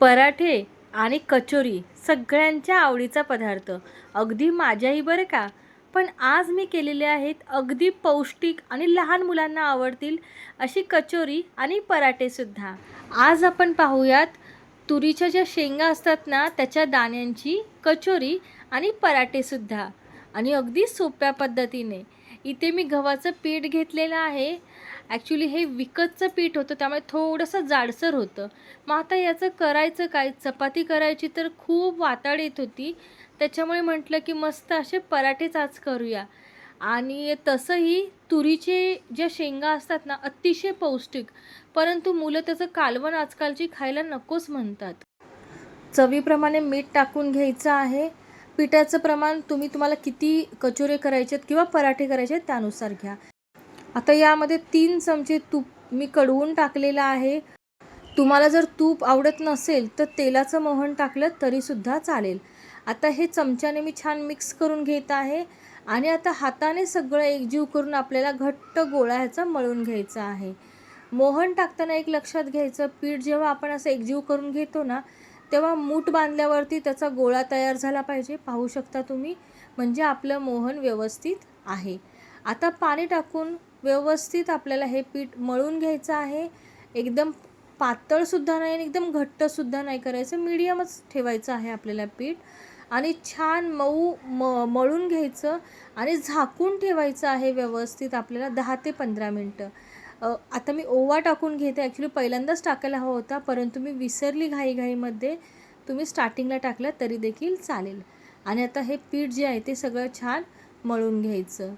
पराठे आणि कचोरी सगळ्यांच्या आवडीचा पदार्थ. अगदी माझ्याही बरं का? पण आज मी केलेले आहेत अगदी पौष्टिक आणि लहान मुलांना आवडतील अशी कचोरी आणि पराठेसुद्धा आज आपण पाहूयात तुरीच्या ज्या शेंगा असतात ना त्याच्या दाण्यांची कचोरी आणि पराठेसुद्धा आणि अगदी सोप्या पद्धतीने. इथे मी गव्हाचं पीठ घेतलेलं आहे. ॲक्च्युली हे विकतचं पीठ होतं त्यामुळे थोडंसं जाडसर होतं. मग आता याचं करायचं काय? चपाती करायची तर खूप वाताड येत होती. त्याच्यामुळे म्हटलं की मस्त असे पराठेच आज करूया. आणि तसंही तुरीचे ज्या शेंगा असतात ना अतिशय पौष्टिक. परंतु मुलं त्याचं कालवण आजकालची खायला नकोच म्हणतात. चवीप्रमाणे मीठ टाकून घ्यायचं आहे. पिठाचं प्रमाण तुम्ही तुम्हाला किती कचोरे करायचे आहेत किंवा पराठे करायचे आहेत त्यानुसार घ्या. आता यामध्ये तीन चमचे तूप मी कडवून टाकलेलं आहे. तुम्हाला जर तूप आवडत नसेल तर तेलाचं मोहन टाकलं तरीसुद्धा चालेल. आता हे चमच्याने मी छान मिक्स करून घेत आहे आणि आता हाताने सगळं एकजीव करून आपल्याला घट्ट गोळा ह्याचा मळून घ्यायचा आहे. मोहन टाकताना एक लक्षात घ्यायचं पीठ जेव्हा आपण असं एकजीव करून घेतो ना तेव्हा मूठ बांधल्यावरती त्याचा गोळा तयार झाला पाहिजे. पाहू शकता तुम्ही म्हणजे आपलं मोहन व्यवस्थित आहे. आता पाणी टाकून व्यवस्थित आपल्याला हे पीठ मळून घ्यायचं आहे. एकदम पातळसुद्धा नाही आणि एकदम घट्टसुद्धा नाही करायचं. मीडियमच ठेवायचं आहे आपल्याला पीठ. आणि छान मऊ म मळून घ्यायचं आणि झाकून ठेवायचं आहे व्यवस्थित आपल्याला दहा ते पंधरा मिनटं. आता मी ओवा टाकून घेते. ॲक्च्युली पहिल्यांदाच टाकायला हवा होता परंतु मी विसरली घाईघाईमध्ये. तुम्ही स्टार्टिंगला टाकलं तरी देखील चालेल. आणि आता हे पीठ जे आहे ते सगळं छान मळून घ्यायचं.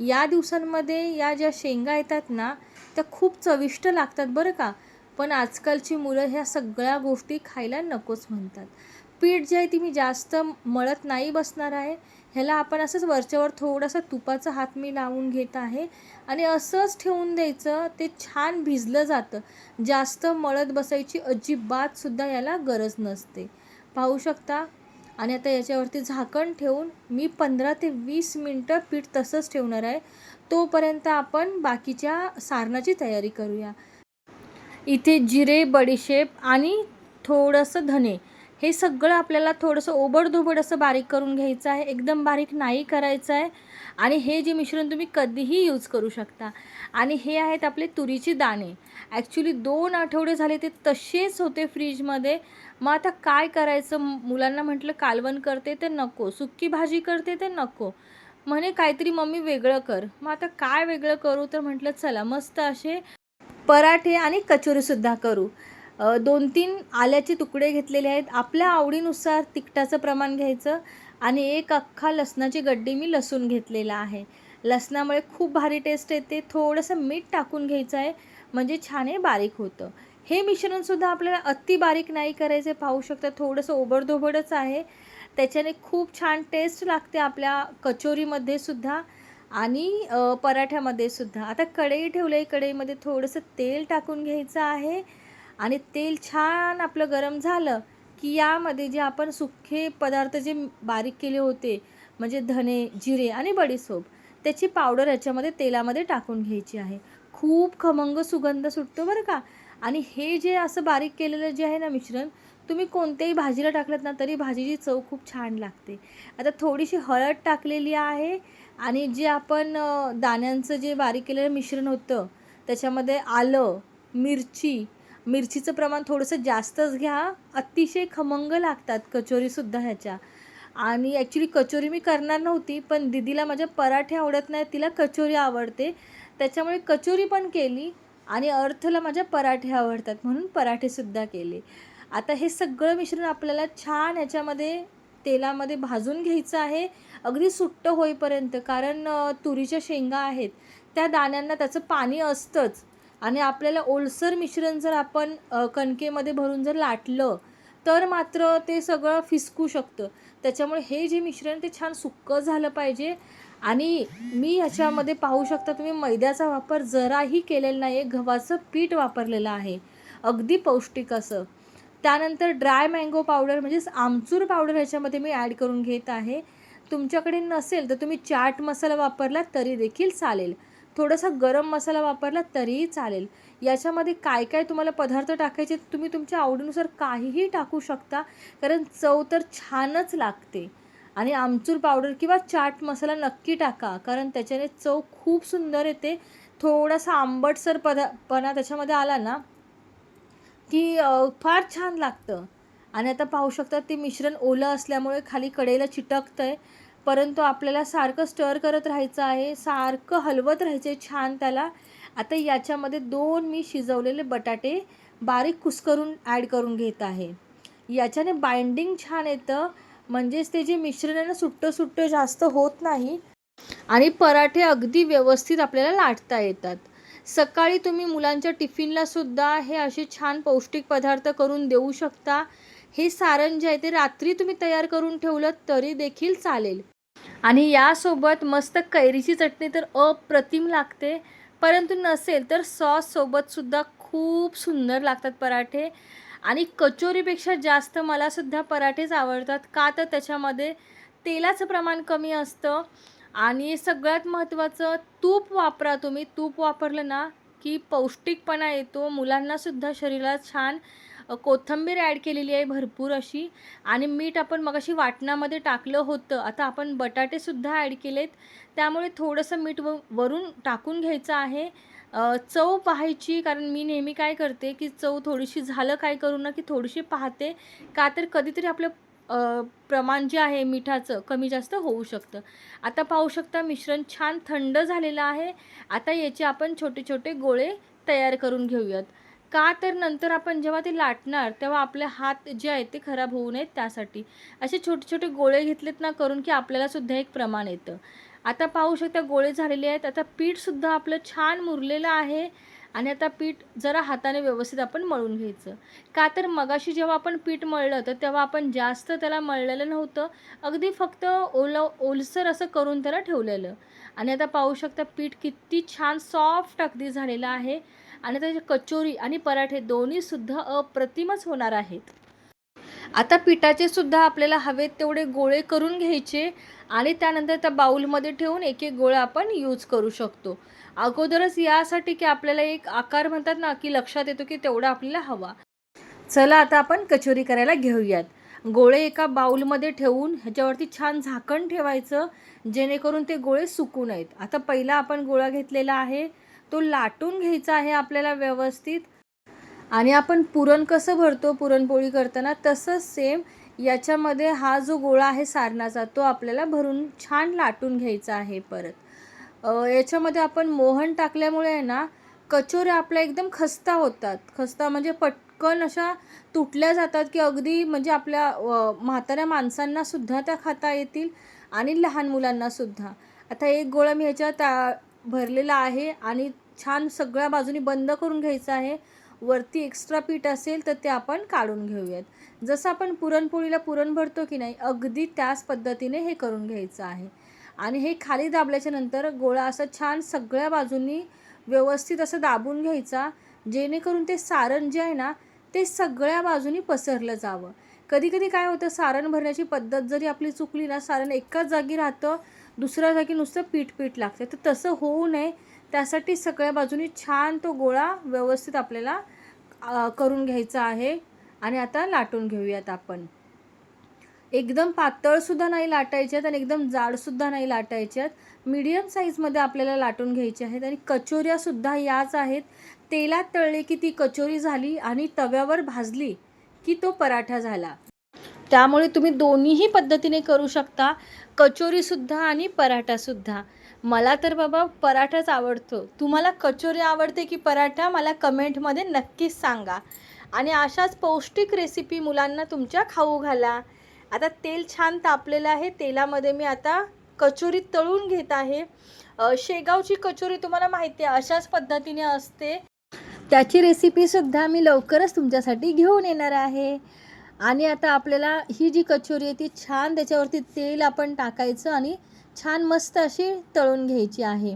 या दिवसांमध्ये या ज्या शेंगा येतात ना त्या खूप चविष्ट लागतात बरं का. पण आजकालची मुलं ह्या सगळ्या गोष्टी खायला नकोच म्हणतात. पीठ जे आहे ती मी जास्त मळत नाही बसणार आहे. ह्याला आपण असंच वरच्यावर थोडासा तुपाचा हात मी लावून घेत आहे. आणि असंच ठेवून द्यायचं ते छान भिजलं जातं. जास्त मळत बसायची अजिबातसुद्धा याला गरज नसते. पाहू शकता? आणि आता याच्यावरती झाकण ठेवून मी पंधरा ते वीस मिनटं पीठ तसंच ठेवणार आहे. तोपर्यंत आपण बाकीच्या सारणाची तयारी करूया. इथे जिरे बडीशेप आणि थोडंसं धने. हे सगळं आपल्याला थोडंसं ओबडधोबड असं बारीक करून घ्यायचं आहे. एकदम बारीक नाही करायचं आहे. आणि हे जे मिश्रण तुम्ही कधीही यूज करू शकता. आणि हे आहेत आपले तुरीची दाणे. ॲक्च्युली दोन आठवडे झाले ते तसेच होते फ्रीजमध्ये. मग आता काय करायचं? मुलांना म्हटलं कालवण करते ते नको. सुक्की भाजी करते ते नको. म्हणे काहीतरी मम्मी वेगळं कर. मग आता काय वेगळं करू? तर म्हटलं चला मस्त असे पराठे आणि कचोरीसुद्धा करू. दोन तीन आल्याचे तुकडे घेतलेले आहेत. आपल्या आवडीनुसार तिखटाचं प्रमाण घ्यायचं आणि एक अख्खा लसणाची गड्डी मी लसूण घेतलेला आहे. लसणामुळे खूप भारी टेस्ट येते. थोडंसं मीठ टाकून घ्यायचं आहे म्हणजे छान हे बारीक होतं. हे मिश्रणसुद्धा आपल्याला अति बारीक नाही करायचे पाहू शकता थोडंसं ओबडधोबडच आहे. त्याच्याने खूप छान टेस्ट लागते आपल्या कचोरीमध्ये सुद्धा आणि पराठ्यामध्ये सुद्धा. आता कढई ठेवलं आहे कढईमध्ये थोडंसं तेल टाकून घ्यायचं आहे. आणि तेल छान आपलं गरम झालं की यामध्ये जे आपण सुखे पदार्थ जे बारीक केले होते म्हणजे धने जिरे आणि बडीसोप त्याची पावडर याच्यामध्ये तेलामध्ये टाकून घ्यायची आहे. खूप खमंग सुगंध सुटतो बरं का? आणि हे जे असं बारीक केलेलं जे आहे ना मिश्रण तुम्ही कोणत्याही भाजीला टाकलं ना तरी भाजीची चव खूप छान लागते. आता थोडीशी हळद टाकलेली आहे आणि जे आपण दाण्यांचं जे बारीक केलेलं मिश्रण होतं त्याच्यामध्ये आलं मिरची मिरचीचं प्रमाण थोडंसं जास्तच घ्या. अतिशय खमंग लागतात कचोरीसुद्धा ह्याच्या. आणि ॲक्च्युली कचोरी मी करणार नव्हती पण दिदीला माझ्या पराठे आवडत नाही तिला कचोरी आवडते. त्याच्यामुळे कचोरी पण केली आणि अर्थला माझ्या पराठे आवडतात म्हणून पराठेसुद्धा केले. आता हे सगळं मिश्रण आपल्याला छान ह्याच्यामध्ये तेलामध्ये भाजून घ्यायचं आहे. अगदी सुट्ट होईपर्यंत कारण तुरीच्या शेंगा आहेत. त्या दाण्यांना त्याचं पाणी असतंच. आणि आपल्याला ओलसर मिश्रण जर आपण कणकेमध्ये भरून जर लाटलं तर मात्र ते सगळं फिसकू शकतं. त्याच्यामुळे हे जे मिश्रण ते छान सुक्कं झालं पाहिजे. आणि मी ह्याच्यामध्ये पाहू शकता तुम्ही मैद्याचा वापर जराही केलेला नाही आहे गव्हाचं पीठ वापरलेलं आहे. अगदी पौष्टिक असं. त्यानंतर ड्राय मँगो पावडर म्हणजेच आमचूर पावडर ह्याच्यामध्ये मी ॲड करून घेत आहे. तुमच्याकडे नसेल तर तुम्ही चाट मसाला वापरला तरी देखील चालेल. थोडासा गरम मसाला वापरला तरीही चालेल. याच्यामध्ये काय काय तुम्हाला पदार्थ टाकायचे तुम्ही तुमच्या आवडीनुसार काहीही टाकू शकता कारण चव तर छानच लागते. आणि आमचूर पावडर किंवा चाट मसाला नक्की टाका कारण त्याच्याने चव खूप सुंदर येते. थोडासा आंबटसर पदा पणा त्याच्यामध्ये आला ना की फार छान लागतं. आणि आता पाहू शकता ते मिश्रण ओलं असल्यामुळे खाली कडेला चिटकतं आहे परंतु आपल्याला सारखं स्टर करत राहायचं आहे सारखं हलवत राहायचं आहे छान त्याला. आता याच्यामध्ये दोन मी शिजवलेले बटाटे बारीक कुस्करून ॲड करून घेत आहे. याच्याने बाइंडिंग छान येतं. म्हणजेच ते जे मिश्रण आहे ना सुट्टं सुट्टं जास्त होत नाही. आणि पराठे अगदी व्यवस्थित आपल्याला लाटता येतात. सकाळी तुम्ही मुलांच्या टिफिनला सुद्धा हे असे छान पौष्टिक पदार्थ करून देऊ शकता. हे सारण जे आहे ते रात्री तुम्ही तयार करून ठेवलं तरी देखील चालेल. आणि यासोबत मस्त कैरीची चटणी तर अप्रतिम लागते. परंतु नसेल तर सॉससोबतसुद्धा खूप सुंदर लागतात पराठे. आणि कचोरीपेक्षा जास्त मलासुद्धा पराठेच आवडतात. का तर त्याच्यामध्ये तेलाचं प्रमाण कमी असतं. आणि सगळ्यात महत्त्वाचं तूप वापरा तुम्ही. तूप वापरलं ना की पौष्टिकपणा येतो. मुलांनासुद्धा शरीरात छान कोथिंबीर ॲड केलेली आहे भरपूर अशी. आणि मीठ आपण मगाशी वाटणामध्ये टाकलं होतं. आता आपण बटाटेसुद्धा ॲड केलेत. त्यामुळे थोडंसं मीठ व वरून टाकून घ्यायचं आहे. चव पाहायची कारण मी नेहमी काय करते की चव थोडीशी झालं काय करू ना की थोडीशी पाहते. का तर कधीतरी आपलं प्रमाण जे आहे मिठाचं कमी जास्त होऊ शकतं. आता पाहू शकता मिश्रण छान थंड झालेलं आहे. आता याचे आपण छोटे छोटे गोळे तयार करून घेऊयात. का तर नंतर आपण जेव्हा ते लाटणार तेव्हा आपले हात जे आहेत ते खराब होऊ नयेत त्यासाठी. असे छोटे छोटे गोळे घेतलेत ना करून की आपल्यालासुद्धा एक प्रमाण येतं. आता पाहू शकता गोळे झालेले आहेत. आता पीठसुद्धा आपलं छान मुरलेलं आहे आणि आता पीठ जरा हाताने व्यवस्थित आपण मळून घ्यायचं. का तर मगाशी जेव्हा आपण पीठ मळलं तर तेव्हा आपण जास्त त्याला मळलेलं नव्हतं. अगदी फक्त ओलं ओलसर असं करून त्याला ठेवलेलं. आणि आता पाहू शकता पीठ किती छान सॉफ्ट अगदी झालेलं आहे. आणि त्याची कचोरी आणि पराठे दोन्हीसुद्धा अप्रतिमच होणार आहेत. आता पिठाचे सुद्धा आपल्याला हवेत तेवढे गोळे करून घ्यायचे आणि त्यानंतर त्या बाऊलमध्ये ठेवून एक एक गोळा आपण यूज करू शकतो. अगोदरच यासाठी की आपल्याला एक आकार म्हणतात ना की लक्षात येतो की तेवढा आपल्याला हवा. चला आता आपण कचोरी करायला घेऊयात. गोळे एका बाऊलमध्ये ठेवून ह्याच्यावरती छान झाकण ठेवायचं जेणेकरून ते गोळे सुकू नयेत. आता पहिला आपण गोळा घेतलेला आहे. तो लाटून घ्यायचा आहे आपल्याला व्यवस्थित. आणि आपण पुरण कसं भरतो पुरणपोळी करताना तसंच सेम याच्यामध्ये हा जो गोळा आहे सारणाचा तो आपल्याला भरून छान लाटून घ्यायचा आहे परत. याच्यामध्ये आपण मोहन टाकल्यामुळे आहे ना कचोऱ्या आपल्या एकदम खस्ता होतात. खस्ता म्हणजे पटकन अशा तुटल्या जातात की अगदी म्हणजे आपल्या म्हाताऱ्या माणसांनासुद्धा त्या खाता येतील आणि लहान मुलांनासुद्धा आता एक गोळा मी ह्याच्या ता भरलेला आहे आणि छान सगळ्या बाजूनी बंद करून घ्यायचं आहे. वरती एक्स्ट्रा पीठ असेल तर ते आपण काढून घेऊयात. जसं आपण पुरणपोळीला पुरण भरतो की नाही अगदी त्याच पद्धतीने हे करून घ्यायचं आहे. आणि हे खाली दाबल्याच्या नंतर गोळा असा छान सगळ्या बाजूंनी व्यवस्थित असं दाबून घ्यायचा जेणेकरून ते सारण जे आहे ना ते सगळ्या बाजूनी पसरलं जावं. कधी कधी काय होतं सारण भरण्याची पद्धत जरी आपली चुकली ना सारण एकाच जागी राहतं दुसऱ्या जागी नुसतं पीठ पीठ लागते तर तसं होऊ नये. त्यासाठी सगळ्या बाजूनी छान तो गोळा व्यवस्थित आपल्याला करून घ्यायचा आहे. आणि आता लाटून घेऊयात आपण. एकदम पातळसुद्धा नाही लाटायच्यात आणि एकदम जाडसुद्धा नाही लाटायच्यात मीडियम साईजमध्ये आपल्याला लाटून घ्यायचे आहेत आणि कचोऱ्यासुद्धा याच आहेत. तेलात तळले की ती कचोरी झाली आणि तव्यावर भाजली की तो पराठा झाला. त्यामुळे तुम्ही दोन्हीही पद्धतीने करू शकता. कचोरीसुद्धा आणि पराठासुद्धा मला तर बाबा पराठाच आवडतो. तुम्हाला कचोरी आवडते की पराठा मला कमेंटमध्ये नक्कीच सांगा. आणि अशाच पौष्टिक रेसिपी मुलांना तुमच्या खाऊ घाला. आता तेल छान तापलेलं आहे. तेलामध्ये मी आता कचोरी तळून घेत आहे. शेगावची कचोरी तुम्हाला माहिती आहे अशाच पद्धतीने असते. त्याची रेसिपीसुद्धा मी लवकरच तुमच्यासाठी घेऊन येणार आहे. आणि आता आपल्याला ही जी कचोरी आहे ती छान त्याच्यावरती तेल आपण टाकायचं आणि छान मस्त अशी तळून घ्यायची आहे.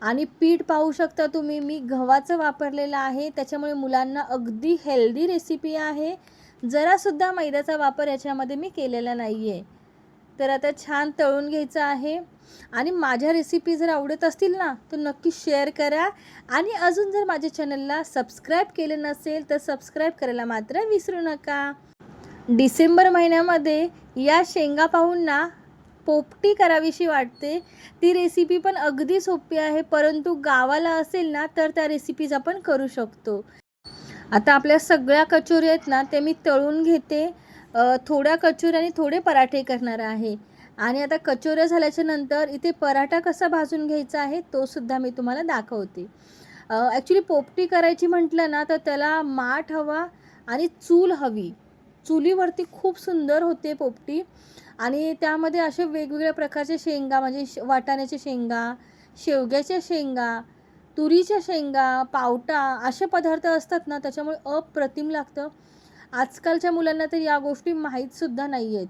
आणि पीठ पाहू शकता तुम्ही मी गव्हाचं वापरलेलं आहे. त्याच्यामुळे मुलांना अगदी हेल्दी रेसिपी आहे. जरासुद्धा मैद्याचा वापर याच्यामध्ये मी केलेला नाही आहे तर आता छान तळून घ्यायचं आहे. आणि माझ्या रेसिपी जर आवडत असतील ना तर नक्की शेअर करा. आणि अजून जर माझ्या चॅनलला सबस्क्राईब केलं नसेल तर सबस्क्राईब करायला मात्र विसरू नका. डिसेंबर महिन्यामध्ये या शेंगा पाहून ना पोपटी करावीशी वाटते. ती रेसिपी पण अगदी सोपी आहे परंतु गावाला असेल ना तर त्या रेसिपीज आपण करू शकतो. आता आपल्या सगळ्या कचोरी आहेत ना ते मी तळून घेते. थोड्या कचोऱ्या आणि थोडे पराठे करणार आहे. आणि आता कचोऱ्या झाल्याच्यानंतर इथे पराठा कसा भाजून घ्यायचा आहे तो सुद्धा मी तुम्हाला दाखवते. ॲक्च्युली पोपटी करायची म्हटलं ना तर त्याला माठ हवा आणि चूल हवी. चुलीवरती खूप सुंदर होते पोपटी. आणि त्यामध्ये असे वेगवेगळ्या प्रकारचे शेंगा म्हणजे श वाटाण्याच्या शेंगा शेवग्याच्या शेंगा तुरीच्या शेंगा पावटा असे पदार्थ असतात ना त्याच्यामुळे अप्रतिम लागतं. आजकालच्या मुलांना तर या गोष्टी माहीतसुद्धा नाही आहेत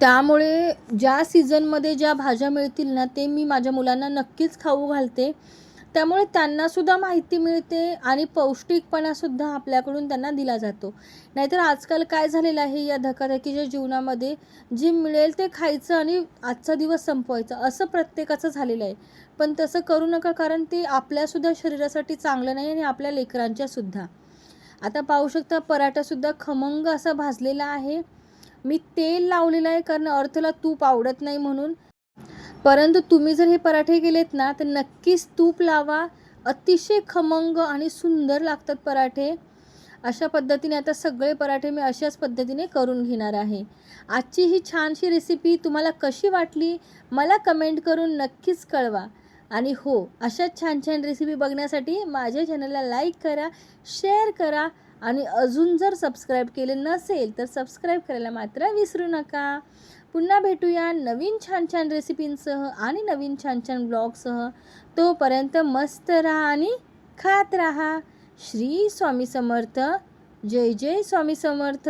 त्यामुळे ज्या सीझनमध्ये ज्या भाज्या मिळतील ना ते मी माझ्या मुलांना नक्कीच खाऊ घालते. त्यामुळे त्यांनासुद्धा माहिती मिळते आणि पौष्टिकपणासुद्धा आपल्याकडून त्यांना दिला जातो. नाहीतर आजकाल काय झालेलं आहे या धकाधकीच्या जीवनामध्ये जे मिळेल ते खायचं आणि आजचा दिवस संपवायचा असं प्रत्येकाचं झालेलं आहे. पण तसं करू नका कारण ते आपल्यासुद्धा शरीरासाठी चांगलं नाही आणि आपल्या लेकरांच्यासुद्धा आता पाहू शकता पराठासुद्धा खमंग असा भाजलेला आहे. मी तेल लावलेलं आहे कारण अर्थला तूप आवडत नाही म्हणून. परंतु तुम्ही जर हे पराठे केलेत ना तर नक्कीच तूप लावा. अतिशय खमंग आणि सुंदर लागतात पराठे. अशा पद्धतीने आता सगळे पराठे मी अशाच पद्धतीने करून घेणार आहे. आजची ही छानशी रेसिपी तुम्हाला कशी वाटली मला कमेंट करून नक्कीच कळवा. आणि हो अशाच छान छान रेसिपी बघण्यासाठी माझ्या चॅनलला लाईक करा शेअर करा आणि अजून जर सबस्क्राईब केले नसेल तर सबस्क्राईब करायला मात्र विसरू नका. पुन्हा भेटूया नवीन छान छान रेसिपींसह आणि नवीन छान छान ब्लॉगसह तोपर्यंत मस्त राहा आणि खात राहा. श्री स्वामी समर्थ. जय जय स्वामी समर्थ.